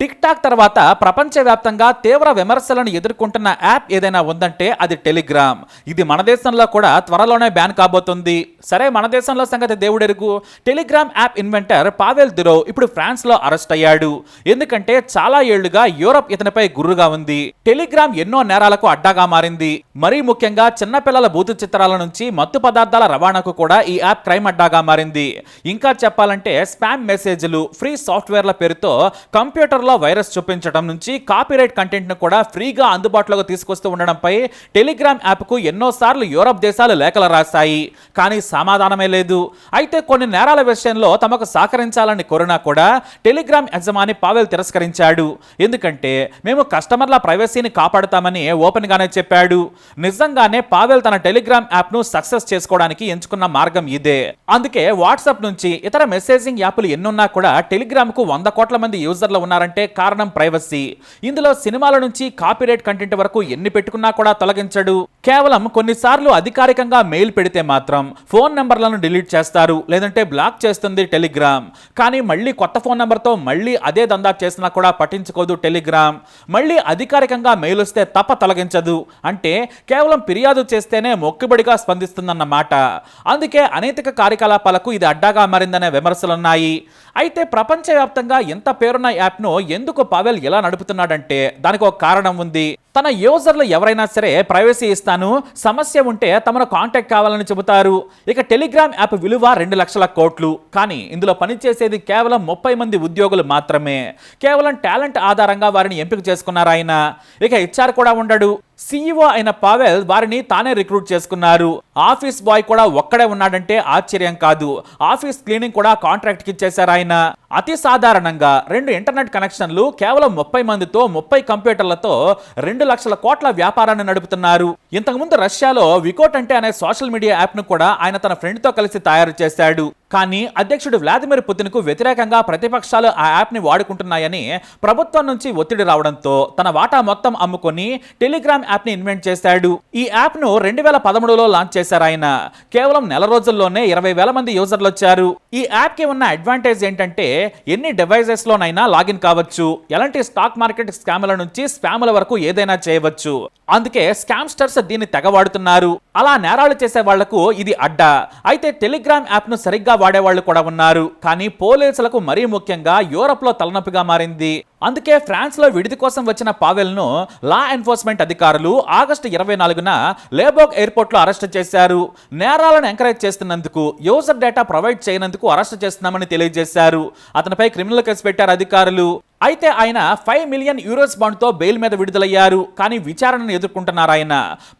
Tick talk తర్వాత ప్రపంచవ్యాప్తంగా తీవ్ర విమర్శలను ఎదుర్కొంటున్న యాప్ ఏదైనా ఉందంటే అది టెలిగ్రామ్. ఇది మన దేశంలో కూడా త్వరలోనే బ్యాన్ కాబోతుంది. సరే మన దేశంలో సంగతి దేవుడెరుగు? Telegram app inventor Pavel Durov ఇప్పుడు ఫ్రాన్స్లో అరెస్ట్ అయ్యాడు. ఎందుకంటే చాలా ఏళ్ళుగా యూరప్ ఇతనిపై గుర్రుగా ఉంది. టెలిగ్రామ్ ఎన్నో నేరాలకు అడ్డాగా మారింది. మరీ ముఖ్యంగా చిన్నపిల్లల భూతు చిత్రాల నుంచి మత్తు పదార్థాల రవాణాకు కూడా ఈ యాప్ క్రైమ్ అడ్డాగా మారింది. ఇంకా చెప్పాలంటే స్పామ్ మెసేజ్లు ఫ్రీ సాఫ్ట్వేర్ల పేరుతో కంప్యూటర్ కంప్యూటర్లో వైరస్ చూపించడం నుంచి కాపీరైట్ కంటెంట్ను కూడా ఫ్రీగా అందుబాటులోకి తీసుకొస్తూ ఉండడంపై టెలిగ్రామ్ యాప్కు ఎన్నోసార్లు యూరప్ దేశాలు లేఖలు రాశాయి. కానీ సమాధానమే లేదు. అయితే కొన్ని నేరాల విషయంలో తమకు సహకరించాలని కోరినా కూడా టెలిగ్రామ్ యజమాని పావెల్ తిరస్కరించాడు. ఎందుకంటే మేము కస్టమర్ల ప్రైవసీని కాపాడుతామని ఓపెన్ గానే చెప్పాడు. నిజంగానే పావెల్ తన టెలిగ్రామ్ యాప్ను సక్సెస్ చేసుకోవడానికి ఎంచుకున్న మార్గం ఇదే. అందుకే వాట్సాప్ నుంచి ఇతర మెసేజింగ్ యాప్లు ఎన్నున్నా కూడా టెలిగ్రామ్కు వంద కోట్ల మంది యూజర్లు ఉన్నారంటే కారణం ప్రైవసీ. ఇందులో సినిమాల నుంచి కాపీరైట్ కంటెంట్ వరకు ఎన్ని పెట్టుకున్నా కూడా తొలగించడు. కేవలం కొన్నిసార్లు అధికారికంగా మెయిల్ పెడితే మాత్రం ఫోన్ నెంబర్లను డిలీట్ చేస్తారు లేదంటే బ్లాక్ చేస్తుంది టెలిగ్రామ్. కానీ మళ్ళీ కొత్త ఫోన్ నెంబర్తో మళ్ళీ అదే దందా చేసినా కూడా పట్టించుకోదు టెలిగ్రామ్. మళ్ళీ అధికారికంగా మెయిల్ వస్తే తప్ప తొలగించదు. అంటే కేవలం ఫిర్యాదు చేస్తేనే మొక్కుబడిగా స్పందిస్తుందన్నమాట. అందుకే అనైతిక కార్యకలాపాలకు ఇది అడ్డాగా మారిందనే విమర్శలున్నాయి. అయితే ప్రపంచవ్యాప్తంగా ఎంత పేరున్న యాప్ను ఎందుకు పావెల్ ఎలా నడుపుతున్నాడంటే దానికి ఒక కారణం ఉంది. తన యూజర్లు ఎవరైనా సరే ప్రైవసీ ఇస్తాను సమస్య ఉంటే తమను కాంటాక్ట్ కావాలని చెబుతారు. ఇక టెలిగ్రామ్ యాప్ విలువ రెండు లక్షల కోట్లు. కానీ ఇందులో పనిచేసేది కేవలం ముప్పై మంది ఉద్యోగులు మాత్రమే. కేవలం టాలెంట్ ఆధారంగా వారిని ఎంపిక చేసుకున్నారు ఆయన. ఇక హెచ్ఆర్ కూడా ఉండడు. సీఈఓ అయిన పావెల్ వారిని తానే రిక్రూట్ చేసుకున్నారు. ఆఫీస్ బాయ్ కూడా ఒక్కడే ఉన్నాడంటే ఆశ్చర్యం కాదు. ఆఫీస్ క్లీనింగ్ కూడా కాంట్రాక్ట్కి ఇచ్చేశారు ఆయన. అతి సాధారణంగా రెండు ఇంటర్నెట్ కనెక్షన్లు కేవలం ముప్పై మందితో ముప్పై కంప్యూటర్లతో రెండు లక్షల కోట్ల వ్యాపారాన్ని నడుపుతున్నారు. ఇంతకుముందు రష్యాలో వికోట్ అంటే అనే సోషల్ మీడియా యాప్ను కూడా ఆయన తన ఫ్రెండ్తో కలిసి తయారు చేశాడు. కానీ అధ్యక్షుడు వ్లాదిమిర్ పుతిన్కు వ్యతిరేకంగా ప్రతిపక్షాలు ఆ యాప్ని వాడుకుంటున్నాయని ప్రభుత్వం నుంచి ఒత్తిడి రావడంతో తన వాటా మొత్తం అమ్ముకొని టెలిగ్రామ్ యాప్ని ఇన్వెంట్ చేశాడు. ఈ యాప్ను రెండు వేల పదమూడులో లాంచ్ చేశారు ఆయన. కేవలం నెల రోజుల్లోనే ఇరవై వేల మంది యూజర్లు వచ్చారు. ఈ యాప్కి ఉన్న అడ్వాంటేజ్ ఏంటంటే ఎన్ని డివైజెస్లోనైనా లాగిన్ కావచ్చు. ఎలాంటి స్టాక్ మార్కెట్ స్కామ్ల నుంచి స్పామ్ల వరకు ఏదైనా చేయవచ్చు. అందుకే స్కామ్స్టర్స్ దీన్ని తెగవాడుతున్నారు. అలా నేరాలు చేసే వాళ్ళకు ఇది అడ్డా. అయితే టెలిగ్రామ్ యాప్ను సరిగ్గా వాడేవాళ్ళు కూడా ఉన్నారు. కానీ పోలీసులకు మరీ ముఖ్యంగా యూరప్లో తలనొప్పిగా మారింది. అందుకే ఫ్రాన్స్లో విడిది కోసం వచ్చిన పావెల్ను లా ఎన్ఫోర్స్మెంట్ అధికారులు ఆగస్టు ఇరవై నాలుగున లేబోక్ ఎయిర్పోర్ట్లో అరెస్ట్ చేశారు. నేరాలను ఎంకరేజ్ చేస్తున్నందుకు యూజర్ డేటా ప్రొవైడ్ చేయనందుకు అరెస్ట్ చేస్తున్నామని తెలియజేశారు. అతనిపై క్రిమినల్ కేసు పెట్టారు అధికారులు. అయితే ఆయన ఫైవ్ మిలియన్ యూరోస్ బాండ్తో బెయిల్ మీద విడుదలయ్యారు. కానీ విచారణను ఎదుర్కొంటున్నారు ఆయన.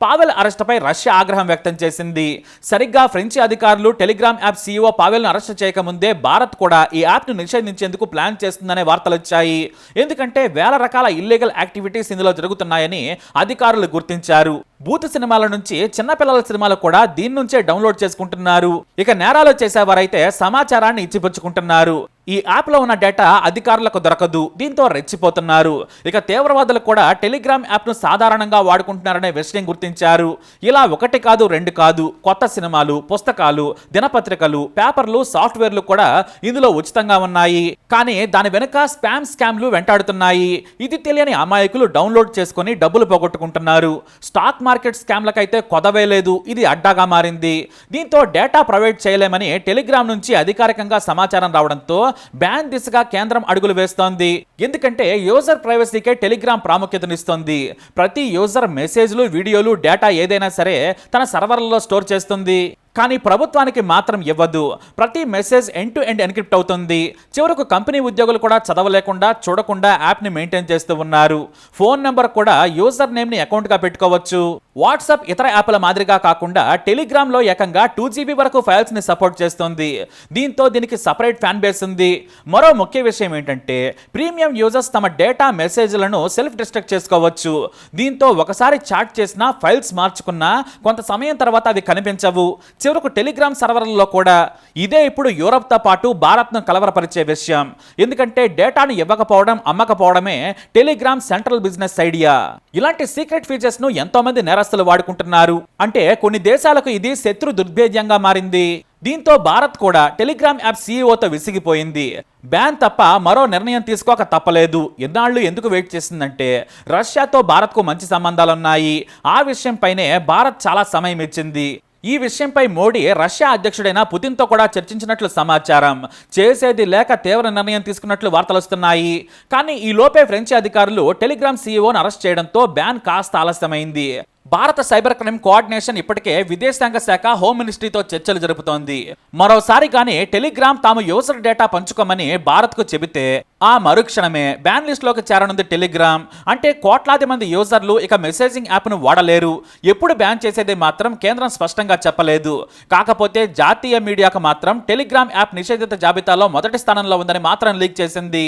పావెల్ అరెస్టుపై రష్యా ఆగ్రహం వ్యక్తం చేసింది. సరిగ్గా ఫ్రెంచి అధికారులు టెలిగ్రామ్ యాప్ సీఈఓ పావెల్ను అరెస్ట్ చేయకముందే భారత్ కూడా ఈ యాప్ను నిషేధించేందుకు ప్లాన్ చేస్తుందనే వార్తలు వచ్చాయి. ఎందుకంటే వేల రకాల ఇల్లీగల్ యాక్టివిటీస్ ఇందులో జరుగుతున్నాయని అధికారులు గుర్తించారు. బూత్ సినిమాల నుంచి చిన్నపిల్లల సినిమాలు కూడా దీని నుంచే డౌన్లోడ్ చేసుకుంటున్నారు. ఇక నేరాలు చేసేవారైతే సమాచారాన్ని ఇచ్చిపుచ్చుకుంటున్నారు. ఈ యాప్లో ఉన్న డేటా అధికారులకు దొరకదు. దీంతో రెచ్చిపోతున్నారు. ఇక తీవ్రవాదులు కూడా టెలిగ్రామ్ యాప్ను సాధారణంగా వాడుకుంటున్నారనే విషయం గుర్తించారు. ఇలా ఒకటి కాదు రెండు కాదు కొత్త సినిమాలు పుస్తకాలు దినపత్రికలు పేపర్లు సాఫ్ట్వేర్లు కూడా ఇందులో ఉచితంగా ఉన్నాయి. కానీ దాని వెనుక స్పామ్ స్కామ్లు వెంటాడుతున్నాయి. ఇది తెలియని అమాయకులు డౌన్లోడ్ చేసుకొని డబ్బులు పోగొట్టుకుంటున్నారు. స్టాక్ మార్కెట్ స్కామ్లకైతే కొదవే లేదు ఇది అడ్డాగా మారింది. దీంతో డేటా ప్రొవైడ్ చేయలేమని టెలిగ్రామ్ నుంచి అధికారికంగా సమాచారం రావడంతో బ్యాన్ దిశగా కేంద్రం అడుగులు వేస్తోంది. ఎందుకంటే యూజర్ ప్రైవసీకే టెలిగ్రామ్ ప్రాముఖ్యతనిస్తోంది. ప్రతి యూజర్ మెసేజ్లు వీడియోలు డేటా ఏదైనా సరే తన సర్వర్లలో స్టోర్ చేస్తుంది. కానీ ప్రభుత్వానికి మాత్రం ఇవ్వదు. ప్రతి message end to end encrypt అవుతుంది. చివరకు కంపెనీ ఉద్యోగులు కూడా చదవలేకుండా చూడకుండా యాప్ని మెయింటైన్ చేస్తూ ఉన్నారు. ఫోన్ నెంబర్ కూడా యూజర్ నేమ్ని అకౌంట్గా పెట్టుకోవచ్చు. వాట్సాప్ ఇతర యాప్ల మాదిరిగా కాకుండా టెలిగ్రామ్లో ఏకంగా టూ జీబీ వరకు ఫైల్స్ని సపోర్ట్ చేస్తుంది. దీంతో దీనికి సపరేట్ ఫ్యాన్ బేస్ ఉంది. మరో ముఖ్య విషయం ఏంటంటే ప్రీమియం యూజర్స్ తమ డేటా మెసేజ్లను సెల్ఫ్ డిస్ట్రక్ట్ చేసుకోవచ్చు. దీంతో ఒకసారి చాట్ చేసినా ఫైల్స్ మార్చుకున్నా కొంత సమయం తర్వాత అవి కనిపించవు. చివరకు టెలిగ్రామ్ సర్వర్లలో కూడా ఇదే ఇప్పుడు యూరప్తో పాటు భారత్ను కలవరపరిచే విషయం. ఎందుకంటే డేటాను ఇవ్వకపోవడం అమ్మకపోవడమే టెలిగ్రామ్ సెంట్రల్ బిజినెస్ ఐడియా. ఇలాంటి సీక్రెట్ ఫీచర్స్ను ఎంతో మంది నేరస్తులు వాడుకుంటున్నారు. అంటే కొన్ని దేశాలకు ఇది శత్రు దుర్భేద్యంగా మారింది. దీంతో భారత్ కూడా టెలిగ్రామ్ యాప్ సీఈఓతో విసిగిపోయింది. బ్యాన్ తప్ప మరో నిర్ణయం తీసుకోక తప్పలేదు. ఎన్నాళ్ళు ఎందుకు వెయిట్ చేసిందంటే రష్యాతో భారత్కు మంచి సంబంధాలున్నాయి. ఆ విషయంపైనే భారత్ చాలా సమయం ఇచ్చింది. ఈ విషయంపై మోడీ రష్యా అధ్యక్షుడైన పుతిన్తో కూడా చర్చించినట్లు సమాచారం. చేసేది లేక తీవ్ర నిర్ణయం తీసుకున్నట్లు వార్తలు వస్తున్నాయి. కానీ ఈ లోపే ఫ్రెంచ్ అధికారులు టెలిగ్రామ్ సీఈఓను అరెస్ట్ చేయడంతో బ్యాన్ కాస్త ఆలస్యమైంది. భారత సైబర్ క్రైమ్ కోఆర్డినేషన్ ఇప్పటికే విదేశాంగ శాఖ హోమ్ మినిస్ట్రీతో చర్చలు జరుపుతోంది. మరోసారి కానీ టెలిగ్రామ్ తాము యూజర్ డేటా పంచుకోమని భారత్కు చెబితే ఆ మరుక్షణమే బ్యాన్ లిస్ట్లోకి చేరనుంది టెలిగ్రామ్. అంటే కోట్లాది మంది యూజర్లు ఇక మెసేజింగ్ యాప్ను వాడలేరు. ఎప్పుడు బ్యాన్ చేసేది మాత్రం కేంద్రం స్పష్టంగా చెప్పలేదు. కాకపోతే జాతీయ మీడియాకు మాత్రం టెలిగ్రామ్ యాప్ నిషేధిత జాబితాలో మొదటి స్థానంలో ఉందని మాత్రం లీక్ చేసింది.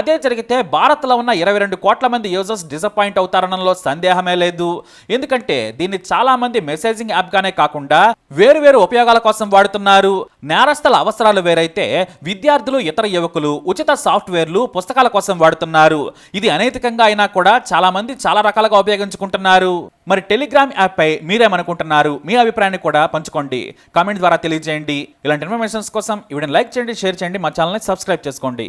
అదే జరిగితే భారత్లో ఉన్న ఇరవై రెండు కోట్ల మంది యూజర్స్ డిసప్పాయింట్ అవుతారనలో సందేహమే లేదు. ఎందుకంటే దీన్ని చాలామంది మెసేజింగ్ యాప్గానే కాకుండా వేరు వేరు ఉపయోగాల కోసం వాడుతున్నారు. నేరస్తుల అవసరాలు వేరైతే విద్యార్థులు ఇతర యువకులు ఉచిత సాఫ్ట్వేర్ సాఫ్ట్వేర్లు పుస్తకాల కోసం వాడుతున్నారు. ఇది అనైతికంగా అయినా కూడా చాలా మంది చాలా రకాలుగా ఉపయోగించుకుంటున్నారు. మరి టెలిగ్రామ్ యాప్ పై మీరేమనుకుంటున్నారు? మీ అభిప్రాయాన్ని కూడా పంచుకోండి. కామెంట్ ద్వారా తెలియజేయండి. ఇలాంటి ఇన్ఫర్మేషన్స్ కోసం ఈ లైక్ చేయండి షేర్ చేయండి. మా ఛానల్ని సబ్స్క్రైబ్ చేసుకోండి.